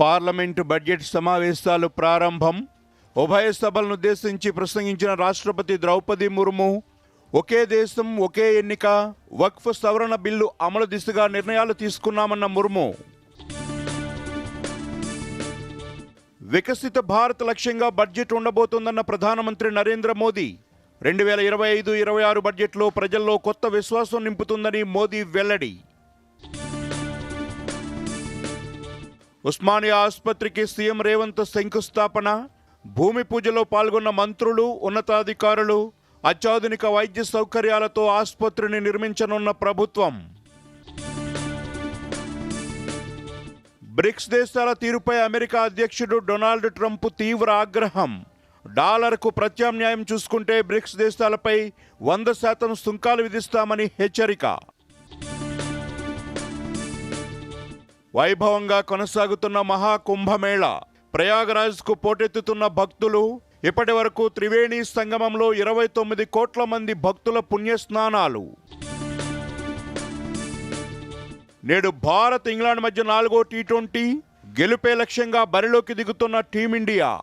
Parliament budget సమావేశాలు ప్రారంభం. ఉభయ సభలను ఉద్దేశించి ప్రసంగించిన రాష్ట్రపతి ద్రౌపది ముర్ము ఒకే దేశం ఒకే ఎన్నిక వక్ఫ్ సవరణ బిల్లు అమలు దిశగా నిర్ణయాలు తీసుకున్నామన్న ముర్ము. వికసిత భారత్ లక్ష్యంగా బడ్జెట్ ఉండబోతోందన్న ప్రధానమంత్రి నరేంద్ర మోదీ రెండు వేల ఇరవై ఐదు ఇరవై ఆరు బడ్జెట్లో ప్రజల్లో కొత్త విశ్వాసం నింపుతుందని మోదీ వెల్లడి. ఉస్మానియా ఆసుపత్రికి సీఎం రేవంత్ శంకుస్థాపన భూమి పూజలో పాల్గొన్న మంత్రులు ఉన్నతాధికారులు అత్యాధునిక వైద్య సౌకర్యాలతో ఆసుపత్రిని నిర్మించనున్న ప్రభుత్వం. బ్రిక్స్ దేశాల తీరుపై అమెరికా అధ్యక్షుడు డొనాల్డ్ ట్రంప్ తీవ్ర ఆగ్రహం. డాలర్కు ప్రత్యామ్నాయం చూసుకుంటే బ్రిక్స్ దేశాలపై వంద శాతం సుంకాలు విధిస్తామని హెచ్చరిక. వైభవంగా కొనసాగుతున్న మహాకుంభమేళ. ప్రయాగరాజ్కు పోటెత్తుతున్న భక్తులు ఇప్పటి వరకు త్రివేణి సంగమంలో ఇరవై తొమ్మిది కోట్ల మంది భక్తుల పుణ్యస్నానాలు. నేడు భారత్ ఇంగ్లాండ్ మధ్య నాలుగో టీ ట్వంటీ గెలుపే లక్ష్యంగా బరిలోకి దిగుతున్న టీమిండియా.